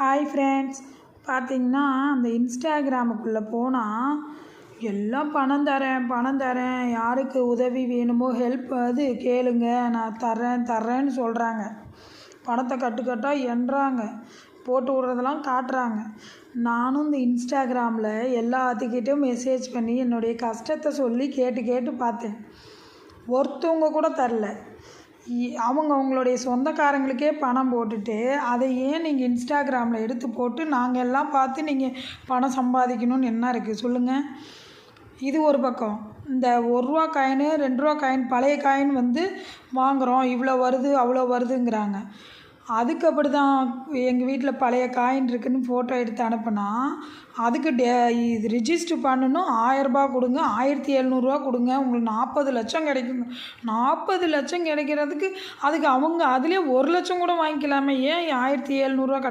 Hi friends பார்த்தீங்கன்னா அந்த இன்ஸ்டாகிராமுக்குள்ளே போனால் எல்லாம் பணம் தரேன் பணம் தரேன். யாருக்கு உதவி வேணுமோ ஹெல்ப் அது கேளுங்க. நான் தர்றேன் தர்றேன்னு சொல்கிறாங்க பணத்தை கட்டுக்கட்டாக எண்ணுறாங்க போட்டு விட்றதெல்லாம் காட்டுறாங்க. நானும் இந்த இன்ஸ்டாகிராமில் எல்லாத்துக்கிட்டையும் மெசேஜ் பண்ணி என்னுடைய கஷ்டத்தை சொல்லி கேட்டு கேட்டு பார்த்தேன். ஒருத்தவங்க கூட தரல. அவங்க அவங்களுடைய சொந்தக்காரங்களுக்கே பணம் போட்டுட்டு அதை ஏன் நீங்கள் இன்ஸ்டாகிராமில் எடுத்து போட்டு நாங்கள் எல்லாம் பார்த்து நீங்கள் பணம் சம்பாதிக்கணும்னு என்ன இருக்குது சொல்லுங்கள் இது ஒரு பக்கம். இந்த ஒரு ரூபா காயின் ரெண்டு ரூபா காயின் பழைய காயின் வந்து வாங்குகிறோம் இவ்வளோ வருது அவ்வளோ வருதுங்கிறாங்க. அதுக்கு அப்படி தான் எங்கள் வீட்டில் பழைய காயின் இருக்குன்னு ஃபோட்டோ எடுத்து அனுப்புனா அதுக்கு டே இது ரிஜிஸ்டர் பண்ணணும் ஆயரரூபா கொடுங்க ஆயிரத்தி எழுநூறுவா கொடுங்க உங்களுக்கு நாற்பது லட்சம் கிடைக்குங்க நாற்பது லட்சம் கிடைக்கிறதுக்கு அதுக்கு அவங்க அதுலேயே ஒரு லட்சம் கூட வாங்கிக்கலாமே. ஏன் ஆயிரத்தி எழுநூறுவா கட்ட